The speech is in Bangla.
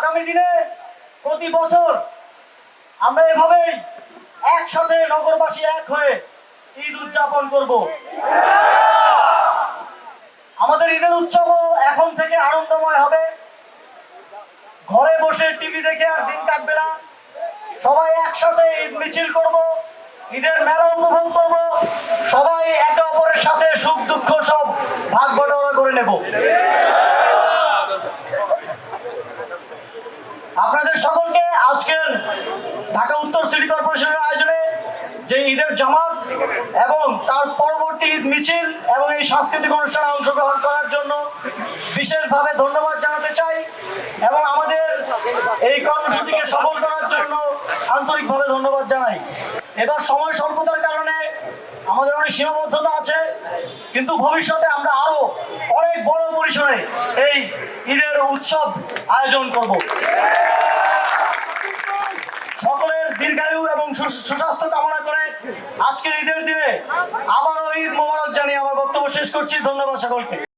আগামী দিনে প্রতি বছর আমরা এভাবেই একসাথে নগরবাসী এক হয়ে ঈদ উদযাপন করব। আমাদের ঈদের উৎসবও এখন থেকে আনন্দময় হবে। ঘরে বসে টিভি দেখে আর দিন কাটবে না। সবাই একসাথে ঈদ মিছিল করব, ঈদের মেলা উপভোগ করব। সবাই একে অপরের সাথে সুখ দুঃখ সব ভাগ বটোয়ারা করে নেব। সকলকে আজকের ঢাকা উত্তর সিটি কর্পোরেশনের আয়োজনে যে ঈদের জামাত এবং তার পরবর্তী ঈদ মিছিল এবং এই সাংস্কৃতিক অনুষ্ঠানে অংশগ্রহণ করার জন্য বিশেষভাবে ধন্যবাদ জানাতে চাই এবং আমাদের এই কর্মসূচিকে সফল করার জন্য আন্তরিকভাবে ধন্যবাদ জানাই। এবার সময় স্বল্পতার কারণে আমাদের অনেক সীমাবদ্ধতা আছে, কিন্তু ভবিষ্যতে আমরা আরও অনেক বড় পরিসরে এই ঈদের উৎসব আয়োজন করব। সুস্বাস্থ্য কামনা করে আজকের ঈদের দিনে আবারও ঈদ মোবারক জানিয়ে আমার বক্তব্য শেষ করছি। ধন্যবাদ সকলকে।